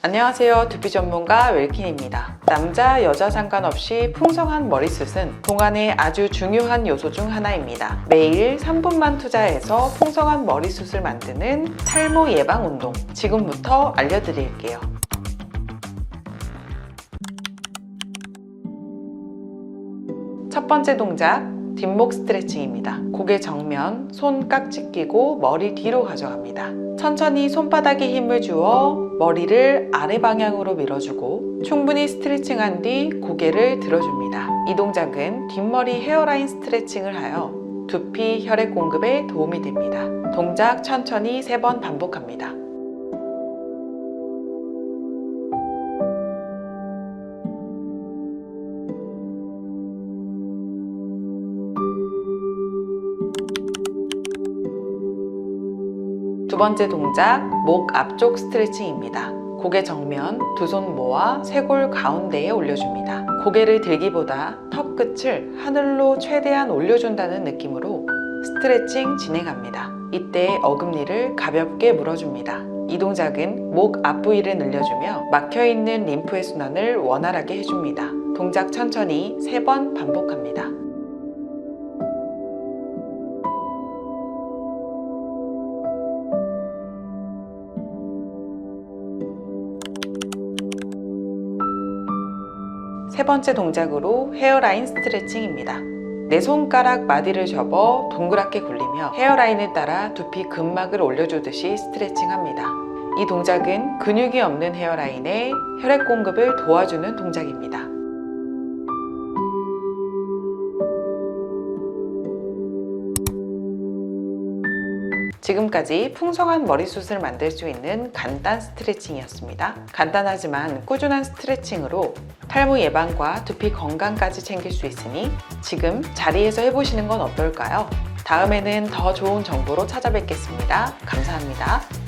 안녕하세요. 두피 전문가 웰킨입니다. 남자, 여자 상관없이 풍성한 머리숱은 동안의 아주 중요한 요소 중 하나입니다. 매일 3분만 투자해서 풍성한 머리숱을 만드는 탈모 예방 운동 지금부터 알려드릴게요. 첫 번째 동작 뒷목 스트레칭입니다. 고개 정면, 손 깍지 끼고 머리 뒤로 가져갑니다. 천천히 손바닥에 힘을 주어 머리를 아래 방향으로 밀어주고 충분히 스트레칭한 뒤 고개를 들어줍니다. 이 동작은 뒷머리 헤어라인 스트레칭을 하여 두피 혈액 공급에 도움이 됩니다. 동작 천천히 3번 반복합니다. 번째 동작, 목 앞쪽 스트레칭입니다. 고개 정면, 두 손 모아 쇄골 가운데에 올려줍니다. 고개를 들기보다 턱 끝을 하늘로 최대한 올려준다는 느낌으로 스트레칭 진행합니다. 이때 어금니를 가볍게 물어줍니다. 이 동작은 목 앞부위를 늘려주며 막혀있는 림프의 순환을 원활하게 해줍니다. 동작 천천히 3번 반복합니다. 세 번째 동작으로 헤어라인 스트레칭입니다. 내 손가락 마디를 접어 동그랗게 굴리며 헤어라인을 따라 두피 근막을 올려주듯이 스트레칭합니다. 이 동작은 근육이 없는 헤어라인에 혈액 공급을 도와주는 동작입니다. 지금까지 풍성한 머리숱을 만들 수 있는 간단 스트레칭이었습니다. 간단하지만 꾸준한 스트레칭으로 탈모 예방과 두피 건강까지 챙길 수 있으니 지금 자리에서 해보시는 건 어떨까요? 다음에는 더 좋은 정보로 찾아뵙겠습니다. 감사합니다.